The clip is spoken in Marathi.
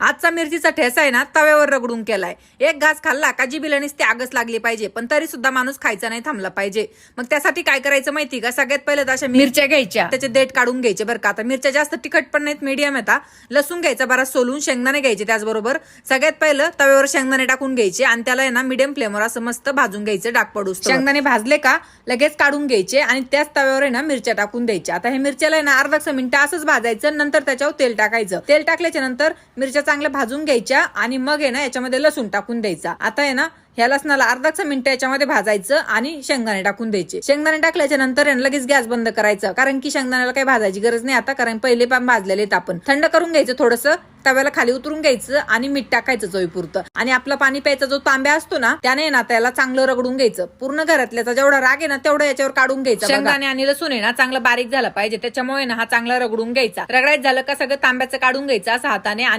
आजचा मिरचीचा ठेसा आहे ना तव्यावर रगडून केलाय. एक घास खाल्ला का जिबीला नुसती आगच लागली पाहिजे पण तरी सुद्धा माणूस खायचा नाही थांबला पाहिजे. मग त्यासाठी काय करायचं माहिती का? सगळ्यात पहिले तर अशा मिरच्या घ्यायच्या. त्याचे देठ काढून घ्यायचे बरं का. आता मिरच्या जास्त तिखट पण नाहीत मीडियम येतात लसूण घ्यायचा बरा सोलून शेंगदाणे घ्यायचे त्याचबरोबर. सगळ्यात पहिलं तव्यावर शेंगदाणे टाकून घ्यायचे आणि त्याला आहे ना मीडियम फ्लेमवर असं मस्त भाजून घ्यायचं डाग पडूस शेंगदाणे भाजले का लगेच काढून घ्यायचे आणि त्याच तव्यावर आहे ना मिरच्या टाकून द्यायच्या. आता हे मिरच्याला आहे ना अर्धा मिनिटं असंच भाजायचं नंतर त्याच्यावर तेल टाकायचं. तेल टाकल्याच्या नंतर मिरच्या चांगल्या भाजून घ्यायच्या आणि मग आहे ना याच्यामध्ये लसूण टाकून द्यायचा. आता आहे ना ह्या लसणाला अर्धाच मिनिटं याच्यामध्ये भाजायचं आणि शेंगदाणे टाकून द्यायचे. शेंगदाणे टाकल्याच्या नंतर लगेच गॅस बंद करायचं. कारण की शेंगदाण्याला काही भाजायची गरज नाही आता कारण पहिले पण भाजलेले आपण. थंड करून घ्यायचं थोडंसं तव्याला खाली उतरून घ्यायचं आणि मीठ टाकायचं चवीपुरतं. आणि आपला पाणी प्यायचा जो तांब्या असतो ना त्याने ना त्याला चांगलं रगडून घ्यायचं. पूर्ण घरातल्याचा जेवढा राग आहे ना तेवढा याच्यावर काढून घ्यायचा शेंगदाणे आणि लसूण आहे ना चांगलं बारीक झाला पाहिजे. त्याच्यामुळे ना हा चांगला रगडून घ्यायचा. रगडायचं झालं का सगळं तांब्याचं काढून घ्यायचं असं हाताने